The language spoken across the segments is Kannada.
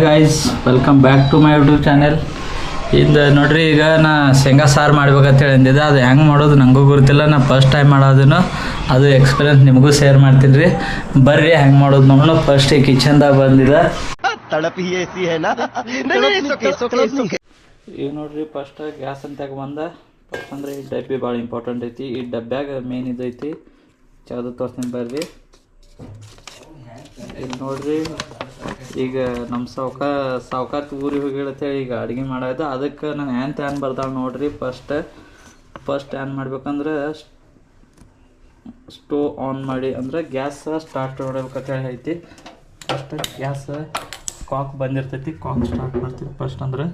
Hi guys welcome back to my YouTube channel ಇದು ನೋಡ್ರಿ ಈಗ ನಾ ಶೇಂಗಾ ಸಾರು ಮಾಡ್ಬೇಕಂತೇಳಿ ಅಂದಿದ್ದೆ. ಅದು ಹೆಂಗೆ ಮಾಡೋದು ನನಗೂ ಗೊತ್ತಿಲ್ಲ. ನಾ ಫಸ್ಟ್ ಟೈಮ್ ಮಾಡೋದನ್ನು ಅದು ಎಕ್ಸ್ಪೀರಿಯನ್ಸ್ ನಿಮಗೂ ಶೇರ್ ಮಾಡ್ತೀನಿ ರೀ ಬರ್ರಿ ಹೆಂಗೆ ಮಾಡೋದು ನೋಡೋಣ. ಫಸ್ಟ್ ಈ ಕಿಚನ್ದಾಗ ಬಂದಿದೆ ಈಗ ನೋಡ್ರಿ ಫಸ್ಟ್ ಗ್ಯಾಸ್ ಅಂತ ಬಂದ. ಫಸ್ಟ್ ಅಂದರೆ ಈ ಡಬ್ಬಿ ಭಾಳ ಇಂಪಾರ್ಟೆಂಟ್ ಐತಿ. ಈ ಡಬ್ಬ್ಯಾಗ ಮೇನ್ ಇದೈತಿ ಚಾದು ತೋರ್ಸ್ತೀನಿ ಬರ್ರಿ. ಇದು ನೋಡ್ರಿ ಈಗ ನಮ್ಮ ಸಾವ್ಕ ಸಾವ್ಕಾರ್ ಊರಿಗೆ ಹೋಗಿಳತ್ತೇಳಿ ಈಗ ಅಡುಗೆ ಮಾಡೋದು ಅದಕ್ಕೆ ನಾನು ಏನು ತ್ಯಾನ್ ಬರ್ತಾಳೆ ನೋಡ್ರಿ ಫಸ್ಟ್ ಫಸ್ಟ್ ಏನು ಮಾಡ್ಬೇಕಂದ್ರೆ ಸ್ಟೋವ್ ಆನ್ ಮಾಡಿ, ಅಂದ್ರೆ ಗ್ಯಾಸ್ ಸ್ಟಾರ್ಟ್ ಮಾಡ್ಬೇಕಂತೇಳಿ ಐತಿ. ಫಸ್ಟ್ ಗ್ಯಾಸ್, ಕಾಕ್ ಬಂದಿರ್ತೈತಿ, ಕಾಕ್ ಸ್ಟಾರ್ಟ್ ಮಾಡ್ತೀವಿ ಫಸ್ಟ್ ಅಂದ್ರೆ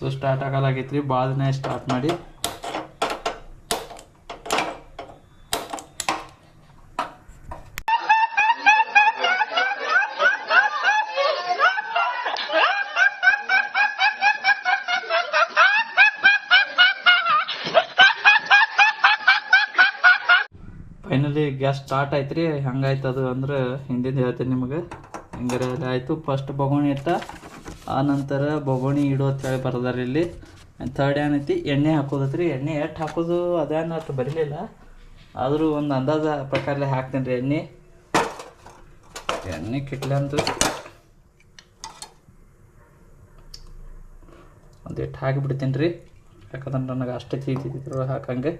ಸೊ ಸ್ಟಾರ್ಟ್ ಆಗಲಾಗೈತ್ರಿ. ಭಾಳ ದಿನ ಸ್ಟಾರ್ಟ್ ಮಾಡಿ. ಫೈನಲಿ ಗ್ಯಾಸ್ ಸ್ಟಾರ್ಟ್ ಆಯ್ತು ರೀ ಹೆಂಗಾಯ್ತದ ಅದು ಅಂದ್ರೆ ಹಿಂದಿಂದ ಹೇಳ್ತೀನಿ ನಿಮಗೆ. ಹಿಂಗಾರೆ ಆಯಿತು? ಫಸ್ಟ್ ಬಗೋಣಿ ಇಟ್ಟ ಆ ನಂತರ ಬೊಗಣಿ ಇಡು ಅಂತ ಹೇಳಿ ಬರ್ದಾರ ಇಲ್ಲಿ. ಥರ್ಡ್ ಏನೈತಿ ಎಣ್ಣೆ ಹಾಕೋದತ್ರಿ. ಎಣ್ಣೆ ಎಷ್ಟು ಹಾಕೋದು? ಅದೇನು ಅಷ್ಟು ಬರಲಿಲ್ಲ. ಆದರೂ ಒಂದು ಅಂದಾಜ ಪ್ರಕಾರ ಹಾಕ್ತೀನಿ ರೀ ಎಣ್ಣೆ. ಎಣ್ಣೆ ಕಿಟ್ಲೆ ಅಂತ ಒಂದು ಎಷ್ಟು ಹಾಕಿಬಿಡ್ತೀನಿ ರೀ ಯಾಕಂದ್ರೆ ನನಗೆ ಅಷ್ಟೇ ಚೀತಿದ್ರು ಹಾಕಂಗೆ.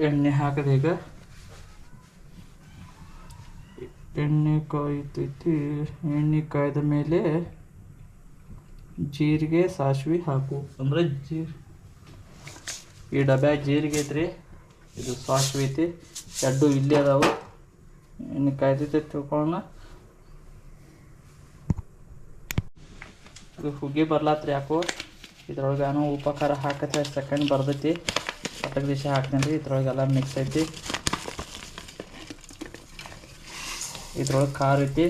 ಎಣ್ಣೆ ಹಾಕದೆ ಈಗ. ಎಣ್ಣೆ ಕಾಯ್ತೈತಿ. ಎಣ್ಣೆ ಕಾಯ್ದ ಮೇಲೆ ಜೀರಿಗೆ, ಸಾಸಿವೆ ಹಾಕು. ಅಂದ್ರೆ ಜೀರ್ ಈ ಡಬ್ಯಾಗ ಜೀರಿಗೆ ಐತ್ರಿ. ಇದು ಸಾಸಿವೆ ಐತಿ. ಎಡ್ಡು ಇಲ್ಲೇ ಅದಾವು. ಎಣ್ಣೆ ಕಾಯ್ದೈತೆ ತಿಳ್ಕೊಳ್ಳೋಣ. ಇದು ಹುಗ್ಗಿ ಬರ್ಲಾತ್ರಿ ಯಾಕೋ. ಇದ್ರೊಳಗೆ ಏನೋ ಉಪಕಾರ ಹಾಕತ್ತೆ ಸೆಕೆಂಡ್ ಬರ್ತೈತಿ ದಿಶ ಹಾಕ್ತೀನಿ ರೀ ಇದ್ರೊಳಗೆಲ್ಲ ಮಿಕ್ಸ್ ಐತಿ ಇದ್ರೊಳಗೆ ಖಾರ ಐತಿ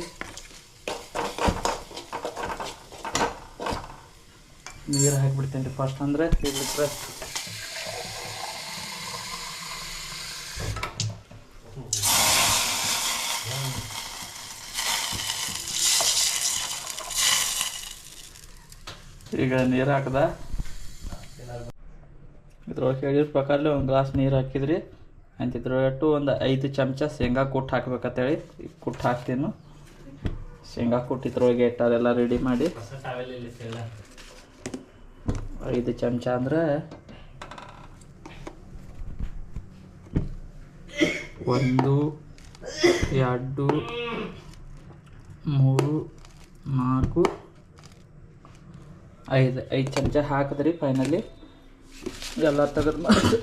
ನೀರು ಹಾಕಿಬಿಡ್ತೀನಿ ರೀ ಫಸ್ಟ್ ಅಂದ್ರೆ ಇಲ್ಲಿಟ್ರೆ ಈಗ ನೀರು ಹಾಕದ ಇದ್ರೊಳಗೆ ಹೇಳಿದ ಪ್ರಕಾರ ಒಂದು ಗ್ಲಾಸ್ ನೀರು ಹಾಕಿದ್ರಿ. ಅಂತ ಇದ್ರೊಳಟ್ಟು ಒಂದು ಐದು ಚಮಚ ಶೇಂಗಾ ಕುಟ್ಟು ಹಾಕ್ಬೇಕಂತೇಳಿ. ಕುಟ್ಟು ಹಾಕ್ತೀನಿ. ಶೇಂಗಾ ಕುಟ್ಟು ಇದ್ರೊಳಗೆ ಇಟ್ಟಾರೆಲ್ಲ ರೆಡಿ ಮಾಡಿ. ಐದು ಚಮಚ ಅಂದ್ರೆ ಒಂದು, ಎರಡು, ಮೂರು, ನಾಲ್ಕು, ಐದು ಐದು ಚಮಚ ಹಾಕಿದ್ರಿ ಫೈನಲಿ ಎಲ್ಲ ತೆಗೆದು ಮಾಡಿ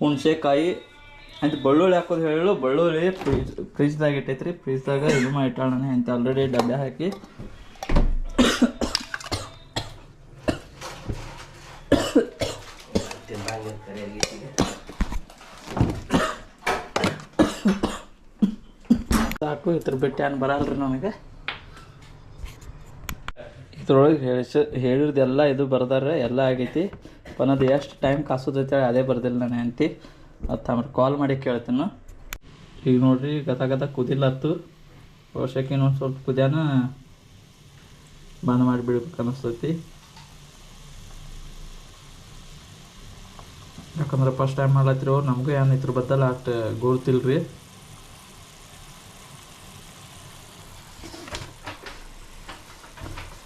ಹುಣಸೆಕಾಯಿ ಅಂತ ಬೆಳ್ಳುಳ್ಳಿ ಹಾಕೋದು ಹೇಳು ಬೆಳ್ಳುಳ್ಳಿ ಫ್ರಿಜ್ ಫ್ರಿಜ್ದಾಗ ಇಟ್ಟೈತ್ರಿ. ಫ್ರಿಜ್ದಾಗ ಇದು ಮಾಡಿ ಇಟ್ಟಾಣ ಅಂತ ಆಲ್ರೆಡಿ ಡಬ್ಬೆ ಹಾಕಿ. ಸಾಕು, ಇದ್ರ ಬಿಟ್ಟು ಏನು ಬರಲ್ರಿ ನನಗೆ. ಇದ್ರೊಳಗೆ ಹೇಳಿಸ, ಹೇಳಿರ್ದೆಲ್ಲ ಇದು ಬರ್ದಾರ ಎಲ್ಲ ಆಗೈತಿ. ಅನ್ನೋದು ಎಷ್ಟು ಟೈಮ್ ಕಾಸೋದೈತೆ ಅದೇ ಬರ್ದಿಲ್ಲ ನಾನು ಅಂತಿ ಅದು ಆಮೇಲೆ ಕಾಲ್ ಮಾಡಿ ಕೇಳ್ತೀನಿ. ಈಗ ನೋಡ್ರಿ, ಗದ ಗದ ಕುದಿಲತ್ತು. ವರ್ಷಕ್ಕೆ ಇನ್ನೊಂದು ಸ್ವಲ್ಪ ಕುದಿಯಾನ. ಬಂದ್ ಮಾಡಿಬಿಡ್ಬೇಕು ಅನಿಸ್ತೈತಿ. ಯಾಕಂದ್ರೆ ಫಸ್ಟ್ ಟೈಮ್ ಮಾಡ್ಲತ್ತಿರೋ, ನಮಗೂ ಏನು ಇದ್ರ ಬದಲ ಅಷ್ಟು ಗೊತ್ತಿಲ್ರಿ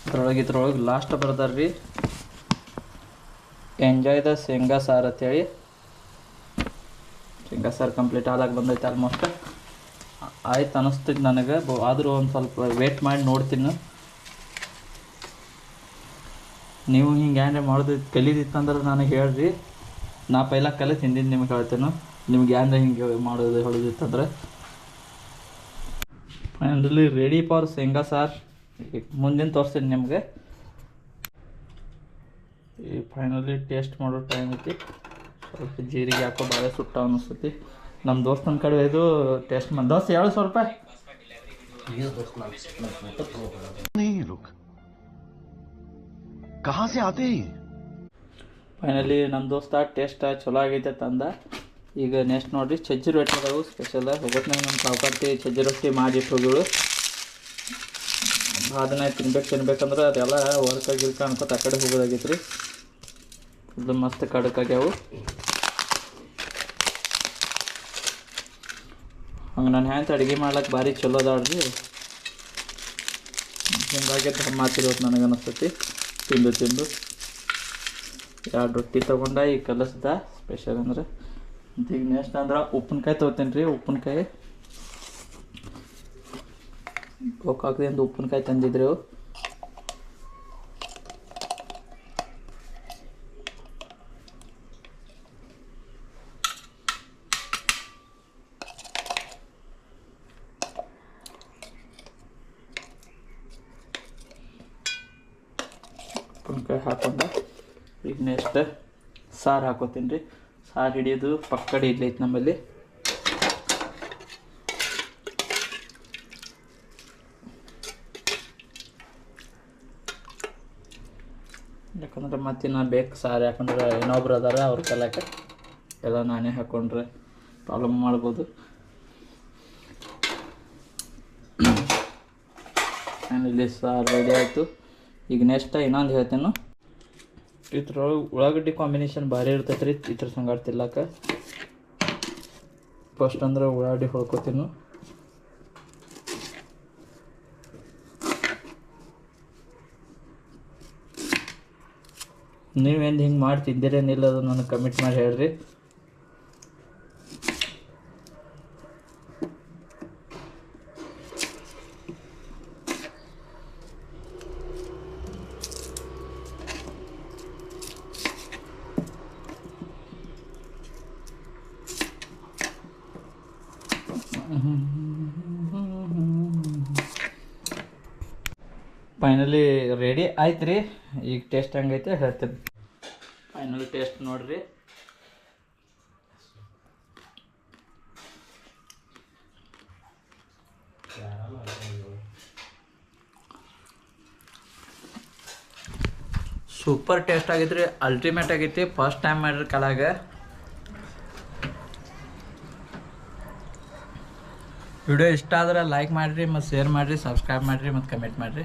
ಇದ್ರೊಳಗೆ ಇದ್ರೊಳಗೆ ಲಾಸ್ಟ್ ಬರ್ದಾರ್ರಿ. ಎಂಜಾಯ್ ದ ಶೇಂಗಾ ಅಂತ ಅಂತೇಳಿ. ಶೇಂಗಾ ಸಾರ್ ಕಂಪ್ಲೀಟ್ ಆದಾಗ ಬಂದೈತೆ ಆಲ್ಮೋಸ್ಟ್ ಆಯ್ತು ಅನಿಸ್ತೈತಿ ನನಗೆ. ಆದರೂ ಒಂದು ಸ್ವಲ್ಪ ವೇಟ್ ಮಾಡಿ ನೋಡ್ತೀನಿ. ನೀವು ಹಿಂಗೆ ಏನೇ ಮಾಡೋದು, ಕಲಿದಿತ್ತಂದ್ರೆ ನನಗೆ ಹೇಳ್ರಿ. ನಾ ಪೈಲ ಕಲಿತು ಹಿಂದಿನ ನಿಮ್ಗೆ ಹೇಳ್ತೇನೆ ನಿಮ್ಗೆ ಏನಾರ ಹಿಂಗೆ ಮಾಡೋದು ಹೊಡೆದಿತ್ತಂದ್ರೆ ಫೈನಲಿ ರೆಡಿ ಫಾರ್ ಶೇಂಗಾ ಸಾರ್ ಈಗ ಮುಂದಿನ ತೋರಿಸ್ತೀನಿ ನಿಮಗೆ ಈ ಫೈನಲಿ ಟೇಸ್ಟ್ ಮಾಡೋ ಟೈಮ್ ಐತಿ ಸ್ವಲ್ಪ ಜೀರಿಗೆ ಹಾಕೋ ಭಾಳ ಸುಟ್ಟ ಅನಿಸ್ತೈತಿ ನಮ್ಮ ದೋಸ್ತನ ಕಡೆ ಇದು ಟೇಸ್ಟ್ ಮಾಡಿ ದೋಸ್ತ ಏಳು ಸಾವಿರ ರೂಪಾಯಿ नहीं ये लोग कहाँ से आते हैं ये? ಫೈನಲಿ ನಮ್ಮ ದೋಸ್ತ ಟೇಸ್ಟ್ ಚಲೋ ಆಗೈತೆ ತಂದ. ಈಗ ನೆಕ್ಸ್ಟ್ ನೋಡಿರಿ ಸಜ್ಜಿ ರೊಟ್ಟಿ ಅದಾವು ಸ್ಪೆಷಲ್ ಹೋಗೋತ್ನಾಗ ನಮ್ಮ ಸಾವುಕಾರ್ತಿ ಸಜ್ಜಿ ರೊಟ್ಟಿ ಮಾಡಿಟ್ಟು ಅದನ್ನ ತಿನ್ಬೇಕು, ತಿನ್ಬೇಕಂದ್ರೆ ಅದೆಲ್ಲ ವರ್ಕ್ ಆಗಿರ್ಕ ಅನ್ಕೋತ ಆ ಕಡೆ ಹೋಗೋದಾಗಿತ್ತು ರೀ ಇದು ಮಸ್ತ್ ಕಡಕಾಗ್ಯಾವು ಹಂಗೆ ನಾನು ಹ್ಯಾಂತ ಅಡುಗೆ ಮಾಡ್ಲಿಕ್ಕೆ ಭಾರಿ ಚಲೋ ಅದಾಡ್ರಿ ಹಿಂಗಾಗಿ ಮಾತಿರೋದು ನನಗೆ ಅನಿಸ್ತೈತಿ. ತಿಂದು ತಿಂದು. ಎರಡು ರೊಟ್ಟಿ ತೊಗೊಂಡ ಈ ಕಲಸದ ಸ್ಪೆಷಲ್ ಅಂದ್ರೆ. ಈಗ ನೆಕ್ಸ್ಟ್ ಅಂದ್ರೆ ಉಪ್ಪಿನಕಾಯಿ ತೊಗೋತೀನಿ ರೀ ಉಪ್ಪಿನಕಾಯಿ ಗೋಕಾಕದಿಂದ ಉಪ್ಪಿನಕಾಯಿ ತಂದಿದ್ರು. ಉಪ್ಪಿನಕಾಯಿ ಹಾಕೊಂಡ. ಈಗ ನೆಕ್ಸ್ಟ್ ಸಾರು ಹಾಕೋತೀನಿ ರೀ ಸಾರು ಹಿಡಿಯೋದು ಪಕ್ಕಡೆ ಇಡ್ಲಿ ಐತೆ ನಮ್ಮಲ್ಲಿ. ಯಾಕಂದ್ರೆ ಮತ್ತೆ ನಾನು ಬೇಕು ಸಾರು, ಯಾಕಂದ್ರೆ ಇನ್ನೊಬ್ರು ಅದಾರ, ಅವ್ರ ಕಲಕ್ಕೆ ಎಲ್ಲ ನಾನೇ ಹಾಕೊಂಡ್ರೆ ಪ್ರಾಬ್ಲಮ್ ಮಾಡ್ಬೋದು. ಇಲ್ಲಿ ಸಾರು ರೆಡಿ ಆಯಿತು. ಈಗ ನೆಕ್ಸ್ಟ್ ಇನ್ನೊಂದು ಹೇಳ್ತೇನೆ. ಇದ್ರೊಳಗೆ ಉಳ್ಳಾಗಡ್ಡಿ ಕಾಂಬಿನೇಷನ್ ಭಾರಿ ಇರ್ತೈತೆ ರೀ ಇದ್ರ ಸಂಗಾಟ ತಿಲ್ಲಕ ಫಸ್ಟ್ ಅಂದ್ರೆ ಉಳ್ಳಾಗಡ್ಡಿ ಹೊಳ್ಕೊತೀನಿ. ನೀವೇನು ಹಿಂಗೆ ಮಾಡಿ ತಿಂದಿರೇನಿಲ್ಲ ಅದು ನನಗೆ ಕಮಿಟ್ ಮಾಡಿ ಹೇಳ್ರಿ. ಫೈನಲಿ ರೆಡಿ ಆಯ್ತು ರೀ. ಈಗ ಟೇಸ್ಟ್ ಹೆಂಗೈತೆ ಹೇಳ್ತೀನಿ. ಫೈನಲ್ ಟೇಸ್ಟ್ ನೋಡ್ರಿ. ಸೂಪರ್ ಟೇಸ್ಟ್ ಆಗೈತ್ರಿ ಅಲ್ಟಿಮೇಟ್ ಆಗೈತಿ. ಫಸ್ಟ್ ಟೈಮ್ ಮಾಡಿರಿ ಕಲಾಗ. ವಿಡಿಯೋ ಇಷ್ಟ ಆದ್ರೆ ಲೈಕ್ ಮಾಡಿರಿ ಮತ್ತು ಶೇರ್ ಮಾಡಿರಿ ಸಬ್ಸ್ಕ್ರೈಬ್ ಮಾಡಿರಿ ಮತ್ತು ಕಮೆಂಟ್ ಮಾಡಿರಿ.